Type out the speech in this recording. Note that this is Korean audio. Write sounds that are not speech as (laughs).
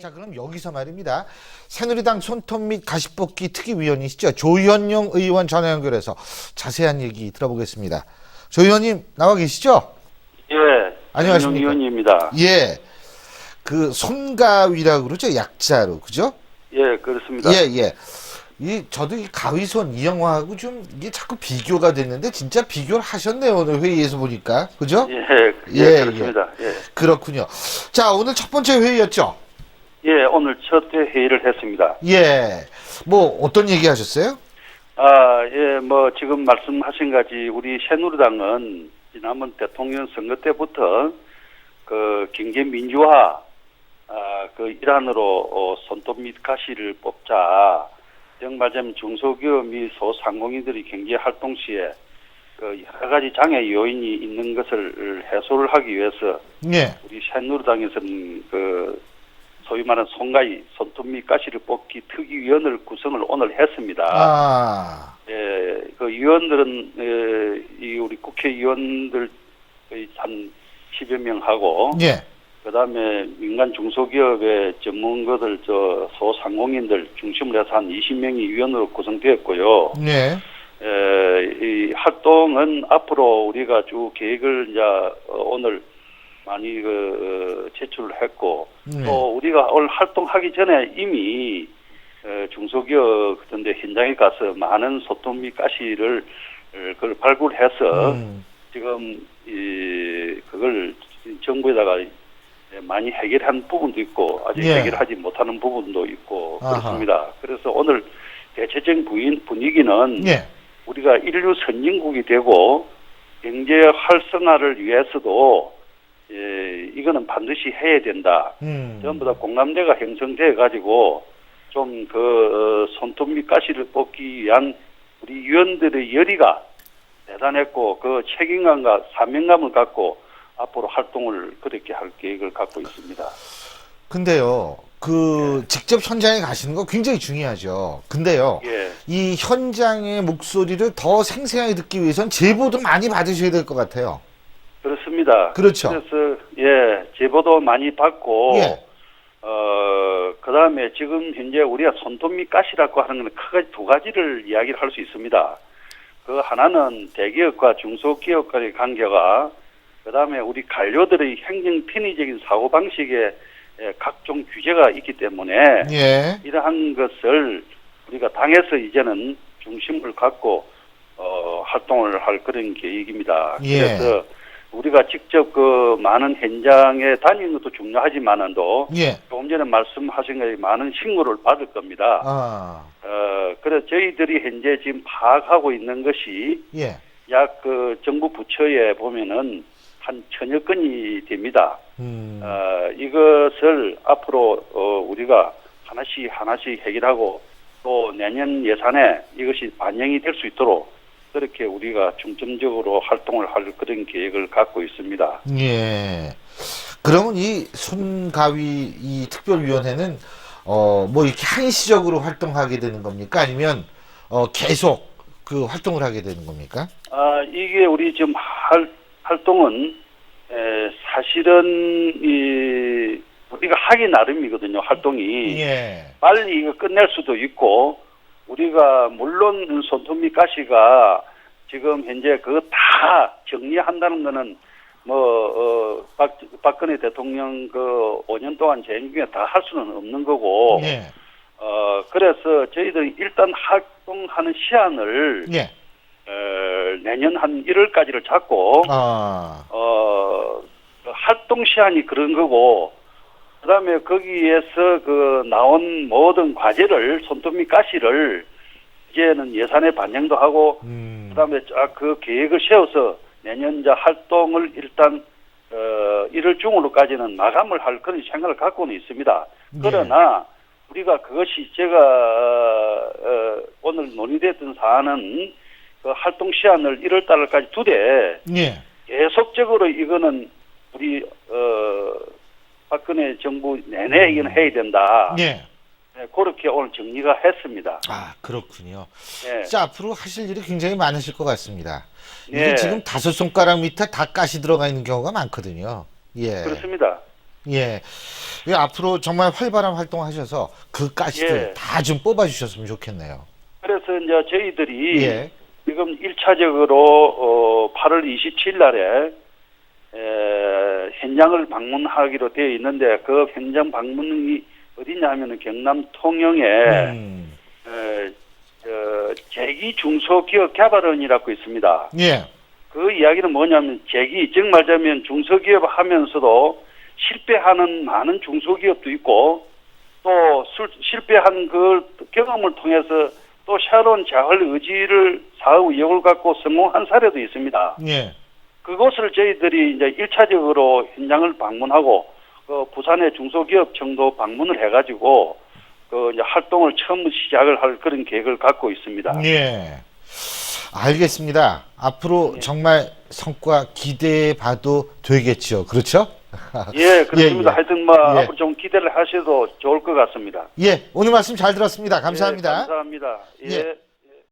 자, 그럼 여기서 말입니다. 새누리당 손톱 및 가시뽑기 특위위원이시죠. 조현영 의원 전화 연결해서 자세한 얘기 들어보겠습니다. 조 의원님 나와 계시죠? 예. 안녕하십니까. 의원입니다. 예. 그 손가위라고 그러죠. 약자로. 그죠? 예, 그렇습니다. 예, 예. 이 저도 이 가위손 이 영화하고 좀 이게 자꾸 비교가 됐는데 진짜 비교를 하셨네요. 오늘 회의에서 보니까. 그죠? 예, 예, 예, 그렇습니다. 예. 그렇군요. 자, 오늘 첫 번째 회의였죠. 예, 오늘 첫 회의를 했습니다. 예. 뭐 어떤 얘기 하셨어요? 아, 예, 뭐 지금 말씀하신 같이 우리 새누리당은 지난번 대통령 선거 때부터 그 경제 민주화 아, 그 일환으로 어, 손톱 및 가시를 뽑자. 정말하자면 중소기업 및 소상공인들이 경제 활동 시에 그 여러 가지 장애 요인이 있는 것을 해소를 하기 위해서 예. 우리 새누리당에서는 그 소위 말하는 손가위, 손톱 및 가시를 뽑기 특위위원을 구성을 오늘 했습니다. 아. 예, 그 위원들은 에, 이 우리 국회의원들 거의 한 10여 명하고 예. 그 다음에 민간 중소기업의 전문가들 저 소상공인들 중심으로 해서 한 20명이 위원으로 구성되었고요. 예. 에, 이 활동은 앞으로 우리가 쭉 계획을 이제 어, 오늘 많이 그 어, 제출을 했고 네. 또 우리가 오늘 활동하기 전에 이미 어, 중소기업 같은데 현장에 가서 많은 소톱 및 가시를 어, 그걸 발굴해서 음. 지금 이 그걸 정부에다가 많이 해결한 부분도 있고 아직 예. 해결하지 못하는 부분도 있고 아하. 그렇습니다. 그래서 오늘 대체적인 분위기는 예. 우리가 인류 선진국이 되고 경제 활성화를 위해서도 예, 이거는 반드시 해야 된다. 음. 전부 다 공감대가 형성돼 가지고 좀 그 손톱 밑 가시를 뽑기 위한 우리 위원들의 열의가 대단했고 그 책임감과 사명감을 갖고 앞으로 활동을 그렇게 할 계획을 갖고 있습니다. 근데요. 그 직접 현장에 가시는 거 굉장히 중요하죠. 근데요. 예, 이 현장의 목소리를 더 생생하게 듣기 위해선 제보도 많이 받으셔야 될 것 같아요. 그렇습니다. 그렇죠. 그래서 예 제보도 많이 받고 예. 어, 그 다음에 지금 현재 우리가 손톱 밑 가시라고 하는 건 크게 두 가지를 이야기를 할 수 있습니다. 그 하나는 대기업과 중소기업과의 관계가, 그 다음에 우리 관료들의 행정 편의적인 사고방식에 예, 각종 규제가 있기 때문에 예. 이러한 것을 우리가 당에서 이제는 중심을 갖고 어, 활동을 할 그런 계획입니다. 예. 그래서 우리가 직접 그 많은 현장에 다니는 것도 중요하지만은도 예. 조금 전에 말씀하신 것에 많은 신고를 받을 겁니다. 아. 어, 그래서 저희들이 현재 지금 파악하고 있는 것이 예. 약그 정부 부처에 보면은 한 천여 건이 됩니다. 음. 어, 이것을 앞으로 어, 우리가 하나씩 하나씩 해결하고 또 내년 예산에 이것이 반영이 될 수 있도록 그렇게 우리가 중점적으로 활동을 할 그런 계획을 갖고 있습니다. 예. 그러면 이 손가위 이 특별위원회는 어뭐 이렇게 한시적으로 활동하게 되는 겁니까? 아니면 어 계속 그 활동을 하게 되는 겁니까? 아, 이게 우리 지금 할, 활동은, 에, 사실은, 이, 우리가 하기 나름이거든요, 활동이. 예. 빨리 이거 끝낼 수도 있고, 우리가, 물론 손톱 밑 가시가 지금 현재 그거 다 정리한다는 거는, 뭐, 어, 박, 박근혜 대통령 그 5년 동안 재임 중에 다 할 수는 없는 거고, 예. 어, 그래서 저희들이 일단 활동하는 시한을, 예. 어, 내년 한 1월까지를 잡고 아. 어, 그 활동 시한이 그런 거고 그다음에 거기에서 그 나온 모든 과제를 손톱 및 가시를 이제는 예산에 반영도 하고 음. 그다음에 쫙 그 계획을 세워서 내년 자 활동을 일단 어 1월 중으로까지는 마감을 할 그런 생각을 갖고는 있습니다. 네. 그러나 우리가 그것이 제가 어, 어, 오늘 논의됐던 사안은 그 활동 시한을 1월 달까지 두되 예. 계속적으로 이거는 우리 어 박근혜 정부 내내 이거는 해야 된다. 예. 네, 그렇게 오늘 정리가 했습니다. 아, 그렇군요. 예. 진짜 앞으로 하실 일이 굉장히 많으실 것 같습니다. 이게 예. 지금 다섯 손가락 밑에 다 가시 들어가 있는 경우가 많거든요. 예. 그렇습니다. 예. 예, 앞으로 정말 활발한 활동하셔서 그 가시들 예. 다좀 뽑아주셨으면 좋겠네요. 그래서 이제 저희들이 예. 지금 1차적으로 어, 8월 27일 날에 에, 현장을 방문하기로 되어 있는데 그 현장 방문이 어디냐 하면은 경남 통영에 음. 에, 저, 제기 중소기업 개발원이라고 있습니다. 예. 그 이야기는 뭐냐면 제기 즉 말하자면 중소기업 하면서도 실패하는 많은 중소기업도 있고 또 술- 실패한 그 경험을 통해서 또 새로운 자활 의지를 사업 의욕을 갖고 성공한 사례도 있습니다. 예. 그곳을 저희들이 이제 일차적으로 현장을 방문하고 그 부산의 중소기업 정도 방문을 해가지고 그 이제 활동을 처음 시작을 할 그런 계획을 갖고 있습니다. 예. 알겠습니다. 앞으로 예. 정말 성과 기대해 봐도 되겠죠. 그렇죠? 예, (laughs) 그렇습니다. 예, 예. 하여튼 뭐 예. 앞으로 좀 기대를 하셔도 좋을 것 같습니다. 예. 오늘 말씀 잘 들었습니다. 감사합니다. 예, 감사합니다. 예. 예.